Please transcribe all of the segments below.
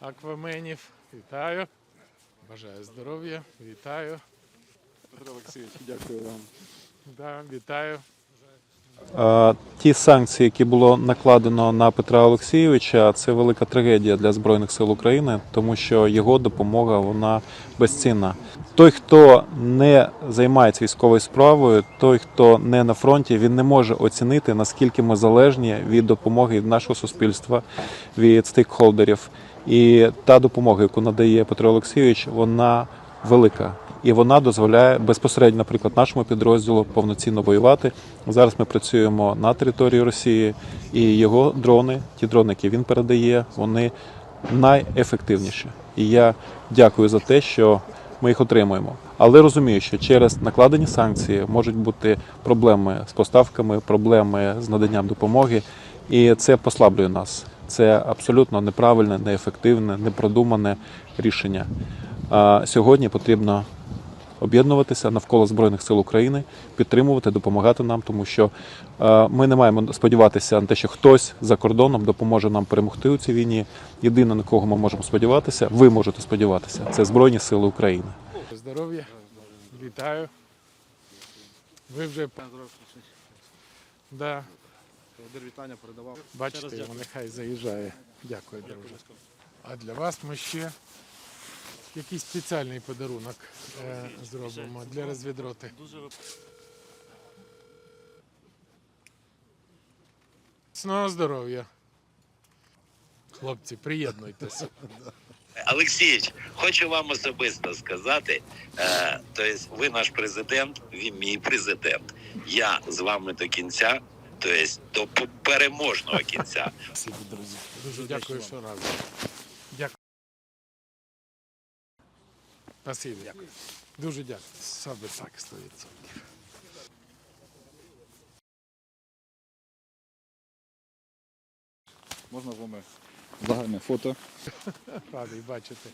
Акваменів. Вітаю. Бажаю здоров'я. Вітаю. Петро Олексійович, дякую вам. Да, вітаю. Ті санкції, які було накладено на Петра Олексійовича, це велика трагедія для Збройних сил України, тому що його допомога вона безцінна. Той, хто не займається військовою справою, той, хто не на фронті, він не може оцінити наскільки ми залежні від допомоги нашого суспільства, від стейкхолдерів. І та допомога, яку надає Петро Олексійович, вона велика. І вона дозволяє безпосередньо, наприклад, нашому підрозділу повноцінно воювати. Зараз ми працюємо на території Росії, і його дрони, ті дрони, які він передає, вони найефективніші. І я дякую за те, що ми їх отримуємо. Але розумію, що через накладені санкції можуть бути проблеми з поставками, проблеми з наданням допомоги, і це послаблює нас. Це абсолютно неправильне, неефективне, непродумане рішення. А сьогодні потрібно об'єднуватися навколо Збройних сил України, підтримувати, допомагати нам, тому що е, ми не маємо сподіватися на те, що хтось за кордоном допоможе нам перемогти у цій війні. Єдине, на кого ми можемо сподіватися, ви можете сподіватися, це Збройні Сили України. Здоров'я. Вітаю. Ви вже да, Володимир вітання передавав. бачите, нехай заїжджає. Дякую, друже. А для вас ми ще якийсь спеціальний подарунок е, зробимо для розвідроти. Знову здоров'я. Хлопці, приєднуйтесь. Олексійович, хочу вам особисто сказати. Е, тобто, ви наш президент, ви мій президент. Я з вами до кінця, тобто до переможного кінця. Дуже дякую, що разом. Спасибі. Дуже дякую. Саме так 100%. Можна з вами загальне фото. Радий бачити.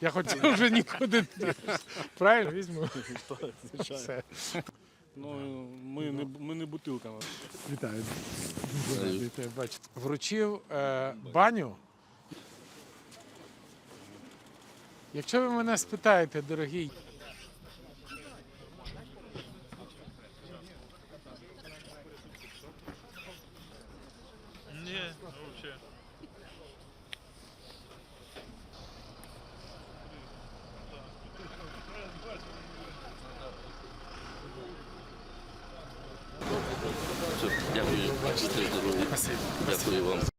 Я хотів вже нікуди. Правильно візьму. Все. Ну, ми не, ми не бутилка. Вітаю. Дуже радий тебе бачити. Вручив е, баню. Якщо ви мене спитаєте, дорогий, Дякую, бачите, здоров'я. Дякую вам.